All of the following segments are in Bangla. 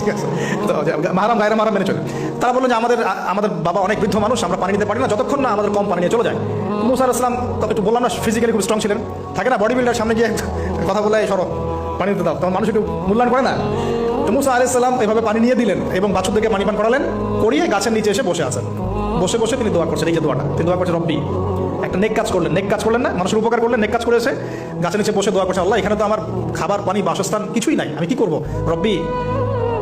ঠিক আছে। তো মাহারাম গায়রা মাহারাম মেনে চলে। তারা বললেন যে আমাদের আমাদের বাবা অনেক বৃদ্ধ মানুষ, আমরা পানি নিতে পারি না, যতক্ষণ না আমাদের কম পানি নিয়ে চলে যায়। মুসা আসলাম তবে একটু বললাম না ফিজিক্যালি খুব স্ট্রং ছিলেন। থাকে না বডি বিল্ডার সামনে গিয়ে কথা বলে, এই সরো, পানি দিতে দাও। তখন মানুষ একটু মূল্যায়ন করে না। তো মুসা আলাইসাল্লাম এভাবে পানি নিয়ে দিলেন এবং বাছুরদেরকে পানি পান করালেন, করিয়ে গাছের নিচে এসে বসে আছেন। বসে বসে তিনি দোয়া করছেন, এই যে দোয়াটা। তিনি দোয়া করছেন, রব্বি, একটা নেক কাজ করলেন, নেক কাজ করলেন না, মানুষের উপকার করলেন, নেক কাজ করে এসে গাছের নিচে বসে দোয়া করছে আল্লাহ, এখানে তো আমার খাবার, পানি, বাসস্থান কিছুই নাই, আমি কি করব? রব্বি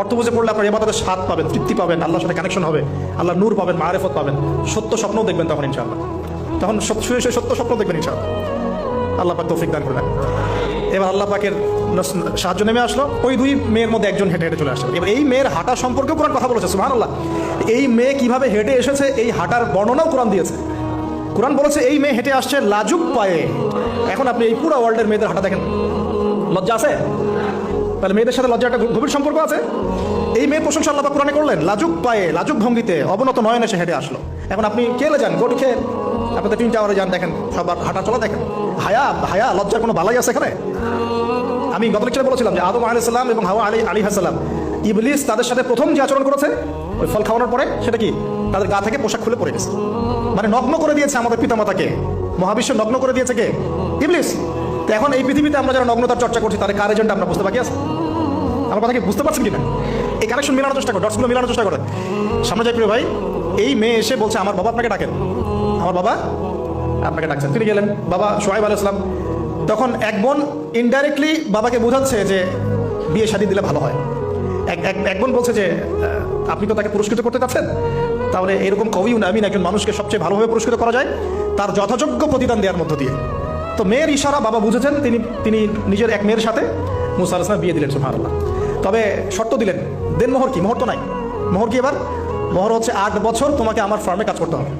অর্থ বুঝে পড়লে আপনার এবাদতের স্বাদ পাবেন, তৃপ্তি পাবেন, আল্লাহর সাথে কানেকশন হবে আল্লাহ নূর পাবেন মারেফত পাবেন, সত্য স্বপ্নও দেখবেন তখন ইনশাআল্লাহ। তখন শুয়ে শুয়ে সত্য স্বপ্ন দেখবেন ইনশাআল্লাহ। আল্লাহ পাক তৌফিক দান করলেন এবার আল্লাহ পাকের সাহায্য নেমে আসলো। ওই দুই মেয়ের মধ্যে একজন হেঁটে হেঁটে চলে আসলো। এবার এই মেয়ের হাঁটা সম্পর্কেও কোরআন কথা বলেছে সুহান আল্লাহ এই মেয়ে কীভাবে হেঁটে এসেছে, এই হাঁটার বর্ণনাও কোরআন দিয়েছে। কোরআন বলেছে, এই মেয়ে হেঁটে আসছে লাজুক পায়ে। এখন আপনি এই পুরো ওয়ার্ল্ডের মেয়েদের হাঁটা দেখেন। লজ্জা আছে? তাহলে মেয়েদের সাথে লজ্জা একটা গভীর সম্পর্ক আছে? এই মেয়ে প্রশংসা আল্লাহ কোরআনে করলেন, লাজুক পায়ে, লাজুক ভঙ্গিতে অবনত নয়নে সে হেঁটে আসলো। এখন আপনি কেলে যান? গোট খেয়ে আপনাদের তিন টাওয়ারে যান, দেখেন, সবার হাঁটা চলা দেখেন। হায়া হায়া, লজ্জার কোনো বালাই আছে এখানে? আমি গত লেকচারে বলেছিলাম যে আদম আলাইসাল্লাম এবং হাওয়া আলী আলী হাসালাম ইবলিস তাদের সাথে প্রথম যে আচরণ করেছে, ওই ফল খাওয়ানোর পরে, সেটা কি? তাদের গা থেকে পোশাক খুলে পড়ে গেছে। মানে নগ্ন করে দিয়েছে আমাদের পিতামাতাকে। মহাবিশ্ব নগ্ন করে দিয়েছে কে? ইবলিস। তো এখন এই পৃথিবীতে আমরা যারা নগ্নতার চর্চা করছি, তাদের কার এজেন্ট আমরা বুঝতে বাকি আছে? আমার কথা কি বুঝতে পারছেন কিনা? এই কানেকশন মেলানোর চেষ্টা করো ডটসগুলো মেলানোর চেষ্টা করেন। সামনে যাই প্রিয় ভাই, এই মেয়ে এসে বলছে, আমার বাবা আপনাকে ডাকেন। আমার বাবা? আপনাকে ডাকছেন। তিনি গেলেন। বাবা, সোহাইব আলাইসলাম তখন এক বোন ইনডাইরেক্টলি বাবাকে বোঝাচ্ছে যে বিয়ে শাদী দিলে ভালো হয়। এক এক- বোন বলছে যে আপনি তো তাকে পুরস্কৃত করতে চাচ্ছেন। তাহলে এরকম কবি আমিন একজন মানুষকে সবচেয়ে ভালোভাবে পুরস্কৃত করা যায় তার যথাযোগ্য প্রতিদান দেওয়ার মধ্য দিয়ে। তো মেয়ের ইশারা বাবা বুঝেছেন, তিনি তিনি নিজের এক মেয়ের সাথে মুসা আলাইসলাম বিয়ে দিলেন সুহানুল্লাহ তবে শর্ত দিলেন, দেন মোহর কি? মোহর তো নাই। মোহর কি এবার? মোহর হচ্ছে আট বছর তোমাকে আমার ফার্মে কাজ করতে হবে।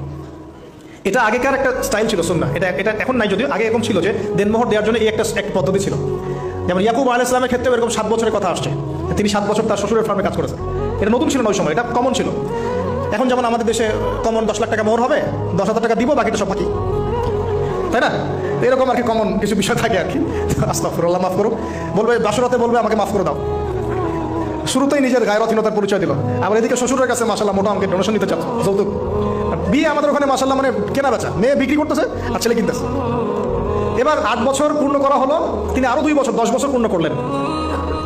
এটা আগেকার একটা স্টাইল ছিল, শুন না, এটা এটা এখন নাই যদিও, আগে এরকম ছিল যে দেনমোহর দেওয়ার জন্য এই একটা একটা পদ্ধতি ছিল। যেমন ইয়াকুব আলাহ ইসলামের ক্ষেত্রেও এরকম সাত বছরের কথা আসছে তিনি সাত বছর তার শ্বশুরের ফার্মে কাজ করেছেন। এটা নতুন ছিল ওই সময়, এটা কমন ছিল। এখন যেমন আমাদের দেশে কমন দশ লাখ টাকা মোহর হবে, দশ হাজার টাকা দিব, বাকিটা সব বাকি। তাই না? এরকম আর কি কমন কিছু বিষয় থাকে আর কি। আস্তাফরুল্লাহ মাফ করো। বলবে, বাসরাতে বলবে, আমাকে মাফ করে দাও। শুরুতেই নিজের গায়রথীনতার পরিচয় দিল। আবার এদিকে শ্বশুরের কাছে মাসাল্লাহ মোটা আমাকে ডোনেশন নিতে চাচ্ছে। যৌতুক। বিয়ে আমাদের ওখানে মাসাল্লাহ মানে কেনা বেচা মেয়ে বিক্রি করতেছে আর ছেলে কিনতেছে। এবার আট বছর পূর্ণ করা হলো। তিনি আরও দুই বছর, দশ বছর পূর্ণ করলেন।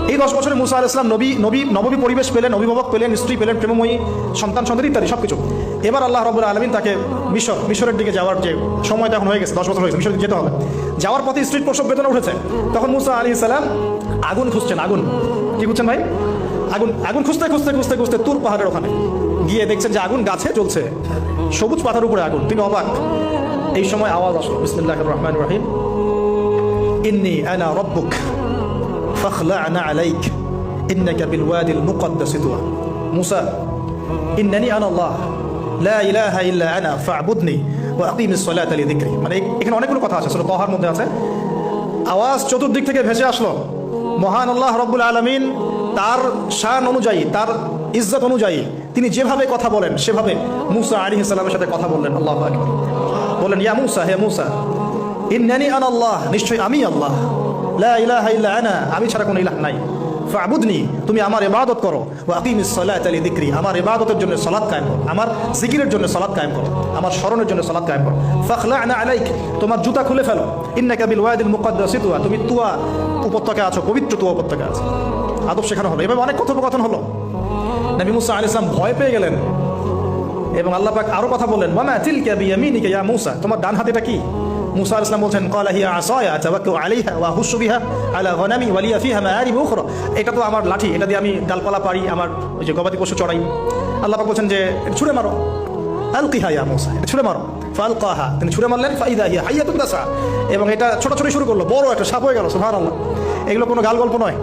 এই দশ বছরে মুসা আল ইসলাম নবী নবী নবী পরিবেশ পেলেন, অভিভাবক পেলেন, স্ত্রী পেলেন, প্রেমময়ী, সন্তান সন্তান ইত্যাদি সব কিছু এবার আল্লাহ রবুল আলমিন তাকে মিশর, মিশরের দিকে যাওয়ার যে সময় এখন হয়ে গেছে, দশ বছর হয়ে গেছে, মিশরের যেতে হবে। যাওয়ার পথে স্ত্রীর প্রসব বেদনা উঠেছে। তখন মুসা আলী ইসলাম আগুন খুঁজছেন, আগুন। কি খুঁজছেন ভাই? আগুন আগুন খুঁজতে খুঁজতে খুঁজতে খুঁজতে তুর পাহাড়ের ওখানে। গিয়ে দেখছেন যে আগুন গাছে চলছে সবুজ পাতার উপরে আগুন। তিনি অবাক। এই সময় আওয়াজ আসলো। বিসমুল্লাহ রহমান রাহিম। ইন্নি আনা রব্বুক ফখলা আনা আলাইক। ইন্নাকা বিল ওয়াদিল মুকদ্দাস তুয়া মুসা, ইন্নানি আন আল্লাহ। লা ইলাহা ইল্লা আনা, ফাবুদনি ওয়া আকিমিস সালাত লি যিকরি মানে এখানে অনেকগুলো কথা আছে। সূরা তাহার মধ্যে আছে। আওয়াজ চতুর্দিক থেকে ভেসে আসলো। মহান আল্লাহ রব্বুল আলামিন তার শান অনুযায়ী, তার ইজ্জত অনুযায়ী তিনি যেভাবে কথা বলেন, সেভাবে মুসা আলী ইসলামের সাথে কথা বললেন। আল্লাহ বলেন ইয়া মুসা, হে মুসা, ইন্নানি আন আল্লাহ, নিশ্চয়ই আমি আল্লাহ। লা আমি ছাড়া কোনো ইলাহ নাই। ফাবুদনি, তুমি আমার ইবাদত করো। আলি দিকরি আমার ইবাদতের জন্য সালাত কায়েম করো। আমার জিকিরের জন্য সালাত কায়েম করো। আমার স্মরণের জন্য সালাত কায়েম করো। ফাখলা'না আলাইক, তোমার জুতা খুলে ফেলো। ইন্নাকা বিল ওয়াদিল মুকাদ্দাসি তুয়া, তুমি তুয়া উপত্যকায় আছো, পবিত্র তুয়া উপত্যকা আছো। আদব শেখানো হলো। এভাবে অনেক কথোপকথন হলো। নবী মুসা আলাইহিস সালাম ভয় পেয়ে গেলেন এবং আল্লাহ পাক আরও কথা বললেন মামা তিলকা বিয়ামিনিকা ইয়া মুসা? তোমার ডান হাতেটা কি? মুসা ইসলাম বলছেন আলা এটা তো আমার লাঠি, এটা দিয়ে আমি ডালপালা পারি আমার ওই যে গবাদি পশু চড়াই। আল্লাহ পাক বলছেন যে ছুঁড়ে মারো। আলকিহা মুসা, এটা ছুঁড়ে মারো। ছুঁড়ে মারলেন এবং এটা শুরু করল, বড় একটা সাপ হয়ে গেল এগুলো কোনো গাল গল্প নয়।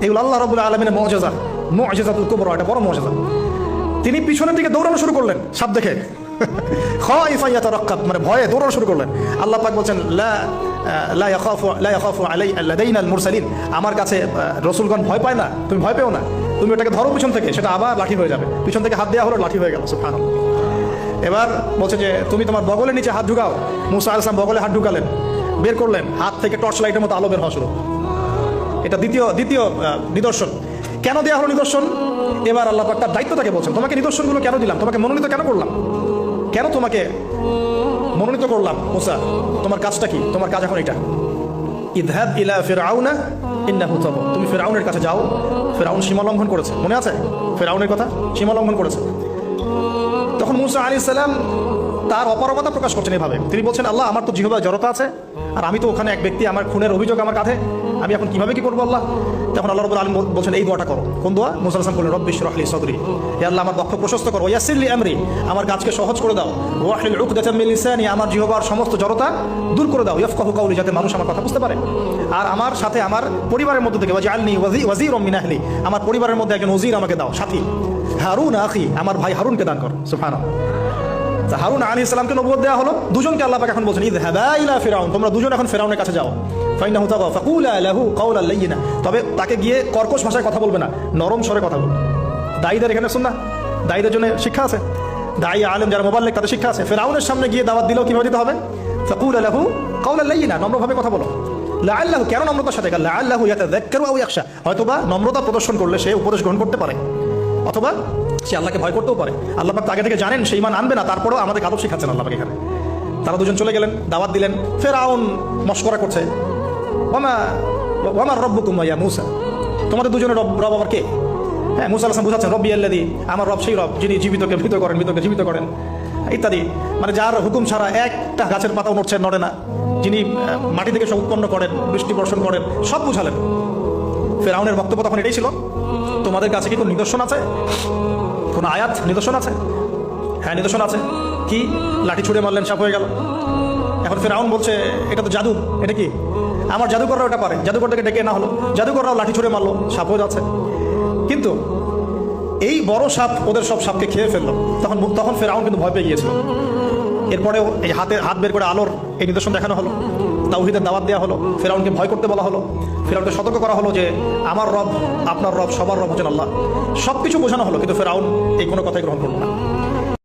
এগুলো আল্লাহ রাব্বুল আলামিনের মুআজিজা মুআজিজাতুল কুবরা, এটা বড় মুআজিজা তিনি পিছনের দিকে দৌড়ানো শুরু করলেন, সাপ দেখে। মানে ভয়ে দৌড়ানো শুরু করলেন। আল্লাহ পাক বলছেন আমার কাছে রসুলগণ ভয় পায় না, তুমি ভয় পেও না। তুমি ওটাকে ধরো পিছন থেকে, সেটা আবার লাঠি হয়ে যাবে। পিছন থেকে হাত দেওয়া হলো, লাঠি হয়ে গেল এবার বলছে যে, তুমি তোমার বগলের নিচে হাত ঢুকাও। মুসা আলাইহিস সালাম বগলে হাত ঢুকালেন, বের করলেন, হাত থেকে টর্চ লাইটের মতো আলো বের হওয়া শুরু। এটা দ্বিতীয় দ্বিতীয় নিদর্শন। কেন দেওয়া হলো নিদর্শন? এবার আল্লাহ পাক তার দায়িত্বটাকে বলছেন, তোমাকে নিদর্শনগুলো কেন দিলাম? তোমাকে মনোনীত কেন করলাম? কেন তোমাকে মনোনীত করলাম? মুসা তোমার কাজটা কি? তোমার কাজ এখন এটা। ইদহাব ইলা ফিরআউনা ইন্নাহু তাগা তুমি ফিরআউনের কাছে যাও। ফিরআউন সীমা লঙ্ঘন করেছে। মনে আছে? ফিরআউনের কথা? সীমা লঙ্ঘন করেছে। তখন মুসা আলী সাল্লাম তার অপারগতা প্রকাশ করছেন এভাবে। তিনি বলছেন, আল্লাহ, আমার তো জিহবা জড়তা আছে, আর আমি তো ওখানে এক ব্যক্তি, আমার খুনের অভিযোগ আমার কাঁধে। আমি এখন কীভাবে কি করব আল্লাহ? তখন আল্লাহ রবুল আলম বলছেন, এই দোয়াটা করো। কোন দোয়া? মুসা আসলাম বললেন রব্বিশ রহলি সদরি। হে আল্লাহ, আমার দক্ষ প্রশস্ত করো। ইয়াসিল্লি আমরি। আমার কাজকে সহজ করে দাও। ওয়াহিল উকদাতাম মিন লিসানি। আমার জিহবার সমস্ত জড়তা দূর করে দাও। ইয়াফকাহু কাউলি যাতে মানুষ আমার কথা বুঝতে পারে। আর আমার সাথে আমার পরিবারের মধ্যে থেকে, ওয়াজআলনি ওয়াজি ওয়াজির মিন আহলি। আমার পরিবারের মধ্যে একজন ওজির আমাকে দাও, সাথী। হারুন আখি, আমার ভাই হারুনকে দান কর। তা হারুন আলী ইসলামকে নবুয়ত দেওয়া হলো। দুজনকে আল্লাহ পাক এখন বলছেন ইদ ইলা ফিরাউন তোমরা দুজন এখন ফেরাউনের কাছে যাও। ফাইনাহু তাগা, ফাকুলা লাহু কাওলাল লাইয়িনা। তবে তাকে গিয়ে কর্কশ ভাষায় কথা বলবে না, নরম স্বরে কথা বলবে। দায়ীদের এখানে শুন না দায়ীদের জন্য শিক্ষা আছে। দায়ী আলেম যারা মোবাইল তাদের শিক্ষা আছে। ফেরাউনের সামনে গিয়ে দাওয়াত দিলেও কীভাবে দিতে হবে? ফাকুলা লাহু কাওলাল লাইয়িনা, নম্রভাবে কথা বলো। লাআল্লাহু, কেন নম্রতার সাথে লাআল্লাহু ইয়াতাযাক্কারু আও ইয়াখশা। হয়তোবা নম্রতা প্রদর্শন করলে সে উপদেশ গ্রহণ করতে পারে। অথবা সে আল্লাহকে ভয় করতেও পারে। আল্লাহ পাক আগে থেকে জানেন সেই মান আনবে না, তারপরেও আমাদের আদব শেখাচ্ছেন আল্লাহ এখানে তারা দুজন চলে গেলেন, দাওয়াত দিলেন, ফেরাউন মস্করা করছে। ওমা ওমার কুমাইয়া মুসা। তোমাদের দুজনের রব রব আবার কে? হ্যাঁ মুসা আলাম বুঝাচ্ছেন, রব্বি আল্লাদি আমার রব, সেই রব, যিনি জীবিতকে মৃত করেন, মৃতকে জীবিত করেন, ইত্যাদি। মানে যার হুকুম ছাড়া একটা গাছের পাতাও নড়ছে, নড়ে না। যিনি মাটি থেকে সব উৎপন্ন করেন, বৃষ্টি বর্ষণ করেন, সব বুঝালেন। ফেরাউনের বক্তব্য তখন এটাই ছিল। তোমাদের কাছে কি কোনো নিদর্শন আছে? কোনো আয়াত? নিদর্শন আছে? হ্যাঁ নিদর্শন আছে। কি? লাঠি ছুঁড়ে মারলেন, সাপ হয়ে গেল। এখন ফেরাউন বলছে, এটা তো জাদু। এটা কি? আমার জাদুকররা ওটা পারে। জাদুকরটাকে ডেকে না হলো জাদুকররাও লাঠি ছুঁড়ে মারলো। সাপ হয়ে যাচ্ছে। কিন্তু এই বড় সাপ ওদের সব সাপকে খেয়ে ফেলল। তখন তখন ফেরাউন কিন্তু ভয় পেয়ে গিয়েছিল। এরপরেও এই হাতে হাত বের করে আলোর এই নিদর্শন দেখানো হলো। তাওহিদের দাওয়াত দেওয়া হলো, ফেরাউনকে ভয় করতে বলা হলো, ফেরাউনকে সতর্ক করা হলো যে আমার রব, আপনার রব, সবার রব হচ্ছেন আল্লাহ। সব কিছু বোঝানো হলো, কিন্তু ফেরাউন এই কোনো কথাই গ্রহণ করল না।